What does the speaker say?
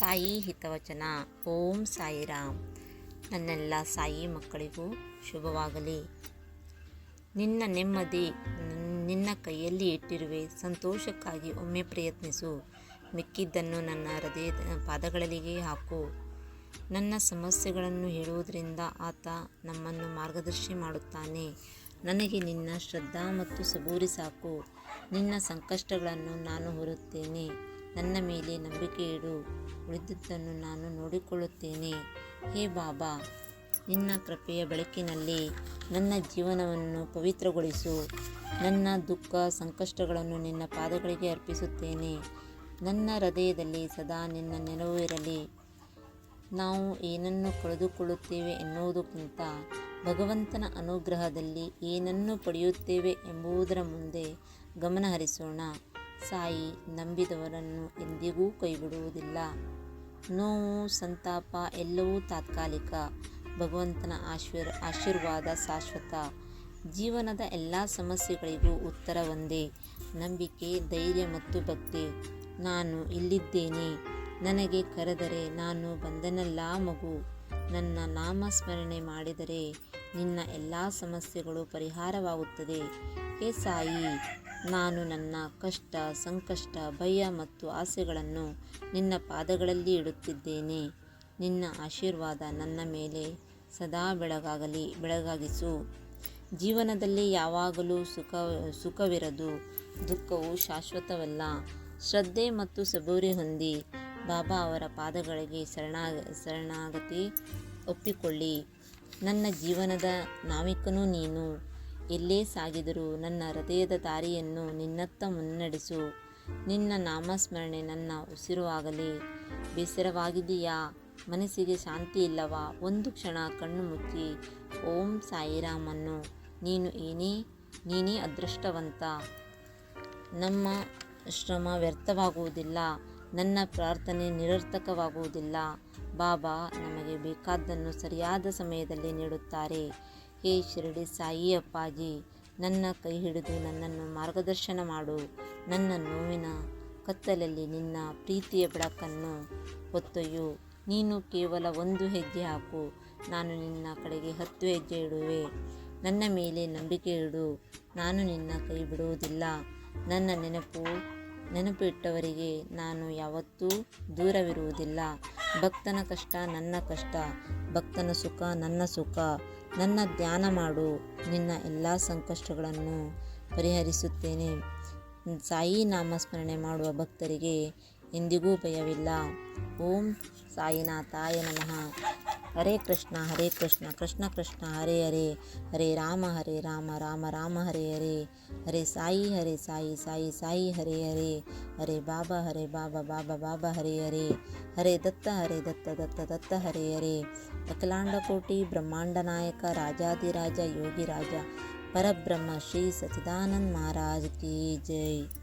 ಸಾಯಿ ಹಿತವಚನ. ಓಂ ಸಾಯಿರಾಮ್. ನನ್ನೆಲ್ಲ ಸಾಯಿ ಮಕ್ಕಳಿಗೂ ಶುಭವಾಗಲಿ. ನಿನ್ನ ನೆಮ್ಮದಿ ನಿನ್- ನಿನ್ನ ಕೈಯಲ್ಲಿ ಇಟ್ಟಿರುವೆ. ಸಂತೋಷಕ್ಕಾಗಿ ಒಮ್ಮೆ ಪ್ರಯತ್ನಿಸು. ಮಿಕ್ಕಿದ್ದನ್ನು ನನ್ನ ಹೃದಯದ ಪಾದಗಳಿಗೆ ಹಾಕು. ನನ್ನ ಸಮಸ್ಯೆಗಳನ್ನು ಹೇಳುವುದರಿಂದ ಆತ ನಮ್ಮನ್ನು ಮಾರ್ಗದರ್ಶಿ ಮಾಡುತ್ತಾನೆ. ನನಗೆ ನಿನ್ನ ಶ್ರದ್ಧಾ ಮತ್ತು ಸಬೂರಿ ಸಾಕು. ನಿನ್ನ ಸಂಕಷ್ಟಗಳನ್ನು ನಾನು ಹೊರುತ್ತೇನೆ. ನನ್ನ ಮೇಲೆ ನಂಬಿಕೆ ಇಡು, ಉಳಿದದ್ದನ್ನು ನಾನು ನೋಡಿಕೊಳ್ಳುತ್ತೇನೆ. ಹೇ ಬಾಬಾ, ನಿನ್ನ ಕೃಪೆಯ ಬೆಳಕಿನಲ್ಲಿ ನನ್ನ ಜೀವನವನ್ನು ಪವಿತ್ರಗೊಳಿಸು. ನನ್ನ ದುಃಖ ಸಂಕಷ್ಟಗಳನ್ನು ನಿನ್ನ ಪಾದಗಳಿಗೆ ಅರ್ಪಿಸುತ್ತೇನೆ. ನನ್ನ ಹೃದಯದಲ್ಲಿ ಸದಾ ನಿನ್ನ ನೆರವು ಇರಲಿ. ನಾವು ಏನನ್ನು ಕಳೆದುಕೊಳ್ಳುತ್ತೇವೆ ಎನ್ನುವುದಕ್ಕಿಂತ ಭಗವಂತನ ಅನುಗ್ರಹದಲ್ಲಿ ಏನನ್ನು ಪಡೆಯುತ್ತೇವೆ ಎಂಬುದರ ಮುಂದೆ ಗಮನ ಹರಿಸೋಣ ಸಾಯಿ ನಂಬಿದವರನ್ನು ಎಂದಿಗೂ ಕೈಬಿಡುವುದಿಲ್ಲ. ನೋವು, ಸಂತಾಪ ಎಲ್ಲವೂ ತಾತ್ಕಾಲಿಕ. ಭಗವಂತನ ಆಶೀರ್, ಆಶೀರ್ವಾದ ಶಾಶ್ವತ. ಜೀವನದ ಎಲ್ಲ ಸಮಸ್ಯೆಗಳಿಗೂ ಉತ್ತರ ಒಂದೇ. ನಂಬಿಕೆ, ಧೈರ್ಯ ಮತ್ತು ಭಕ್ತಿ. ನಾನು ಇಲ್ಲಿದ್ದೇನೆ. ನನಗೆ ಕರೆದರೆ ನಾನು ಬಂದನಲ್ಲ ಮಗು. ನನ್ನ ನಾಮಸ್ಮರಣೆ ಮಾಡಿದರೆ ನಿನ್ನ ಎಲ್ಲ ಸಮಸ್ಯೆಗಳು ಪರಿಹಾರವಾಗುತ್ತದೆ. ಹೇ ಸಾಯಿ! ನಾನು ನನ್ನ ಕಷ್ಟ, ಸಂಕಷ್ಟ, ಭಯ ಮತ್ತು ಆಸೆಗಳನ್ನು ನಿನ್ನ ಪಾದಗಳಲ್ಲಿ ಇಡುತ್ತಿದ್ದೇನೆ. ನಿನ್ನ ಆಶೀರ್ವಾದ ನನ್ನ ಮೇಲೆ ಸದಾ ಬೆಳಗಾಗಲಿ, ಬೆಳಗಾಗಿಸು. ಜೀವನದಲ್ಲಿ ಯಾವಾಗಲೂ ಸುಖ, ಸುಖವಿರದು. ದುಃಖವು ಶಾಶ್ವತವಲ್ಲ. ಶ್ರದ್ಧೆ ಮತ್ತು ಸಬೂರಿ ಹೊಂದಿ ಬಾಬಾ ಅವರ ಪಾದಗಳಿಗೆ ಶರಣಾಗ, ಶರಣಾಗತಿ ಒಪ್ಪಿಕೊಳ್ಳಿ. ನನ್ನ ಜೀವನದ ನಾವಿಕನೂ ನೀನು. ಎಲ್ಲೇ ಸಾಗಿದರೂ ನನ್ನ ಹೃದಯದ ದಾರಿಯನ್ನು ನಿನ್ನತ್ತ ಮುನ್ನಡೆಸು. ನಿನ್ನ ನಾಮಸ್ಮರಣೆ ನನ್ನ ಉಸಿರುವಾಗಲಿ. ಬೇಸರವಾಗಿದೆಯಾ ಮನಸ್ಸಿಗೆ ಶಾಂತಿ ಇಲ್ಲವಾ? ಒಂದು ಕ್ಷಣ ಕಣ್ಣು ಮುಚ್ಚಿ. ಓಂ ಸಾಯಿರಾಮನ್ನು. ನೀನು ಏನೇ? ನೀನೇ ಅದೃಷ್ಟವಂತ. ನಮ್ಮ ಶ್ರಮ ವ್ಯರ್ಥವಾಗುವುದಿಲ್ಲ. ನನ್ನ ಪ್ರಾರ್ಥನೆ ನಿರರ್ಥಕವಾಗುವುದಿಲ್ಲ. ಬಾಬಾ ನಮಗೆ ಬೇಕಾದ್ದನ್ನು ಸರಿಯಾದ ಸಮಯದಲ್ಲಿ ನೀಡುತ್ತಾರೆ. ಹೇ ಶಿರಡಿ ಸಾಯಿ ಅಪ್ಪಾಜಿ, ನನ್ನ ಕೈ ಹಿಡಿದು ನನ್ನನ್ನು ಮಾರ್ಗದರ್ಶನ ಮಾಡು. ನನ್ನ ನೋವಿನ ಕತ್ತಲಲ್ಲಿ ನಿನ್ನ ಪ್ರೀತಿಯ ಬೆಳಕನ್ನು ಹೊತ್ತೊಯ್ಯು. ನೀನು ಕೇವಲ ಒಂದು ಹೆಜ್ಜೆ ಹಾಕು. ನಾನು ನಿನ್ನ ಕಡೆಗೆ ಹತ್ತು ಹೆಜ್ಜೆ ಇಡುವೆ. ನನ್ನ ಮೇಲೆ ನಂಬಿಕೆ ಇಡು. ನಾನು ನಿನ್ನ ಕೈ ಬಿಡುವುದಿಲ್ಲ. ನನ್ನ ನೆನಪು ನೆನಪು ಇಟ್ಟವರಿಗೆ ನಾನು ಯಾವತ್ತೂ ದೂರವಿರುವುದಿಲ್ಲ. ಭಕ್ತನ ಕಷ್ಟ ನನ್ನ ಕಷ್ಟ, ಭಕ್ತನ ಸುಖ ನನ್ನ ಸುಖ, ನನ್ನ ಧ್ಯಾನ ಮಾಡು, ನಿನ್ನ ಎಲ್ಲ ಸಂಕಷ್ಟಗಳನ್ನು ಪರಿಹರಿಸುತ್ತೇನೆ. ಸಾಯಿ ನಾಮಸ್ಮರಣೆ ಮಾಡುವ ಭಕ್ತರಿಗೆ ಎಂದಿಗೂ ಭಯವಿಲ್ಲ. ಓಂ ಸಾಯಿನಾಥಾಯ ನಮಃ. ಹರೇ ಕೃಷ್ಣ ಹರೇ ಕೃಷ್ಣ ಕೃಷ್ಣ ಕೃಷ್ಣ, ಹರೇ ಹರೇ ಹರೇ ರಾಮ ಹರೇ ರಾಮ ರಾಮ ರಾಮ, ಹರೇ ಹರೇ ಹರೇ ಸಾಯಿ ಹರೇ ಸಾಯಿ ಸಾಯಿ ಸಾಯಿ, ಹರೇ ಹರೇ ಹರೇ ಬಾಬಾ ಹರೇ ಬಾಬಾ ಬಾಬಾ ಬಾಬಾ, ಹರೇ ಹರೇ ಹರೇ ದತ್ತ ಹರೇ ದತ್ತ ದತ್ತ ದತ್ತ, ಹರೇ ಹರೇ, ಅಖಿಲಾಂಡ ಕೋಟಿ ಬ್ರಹ್ಮಾಂಡ ನಾಯಕ ರಾಜಾದಿರಾಜ ಯೋಗಿ ರಾಜ, ಪರಬ್ರಹ್ಮ ಶ್ರೀ ಸಚಿದಾನಂದ ಮಹಾರಾಜ್ ಕಿ ಜೈ.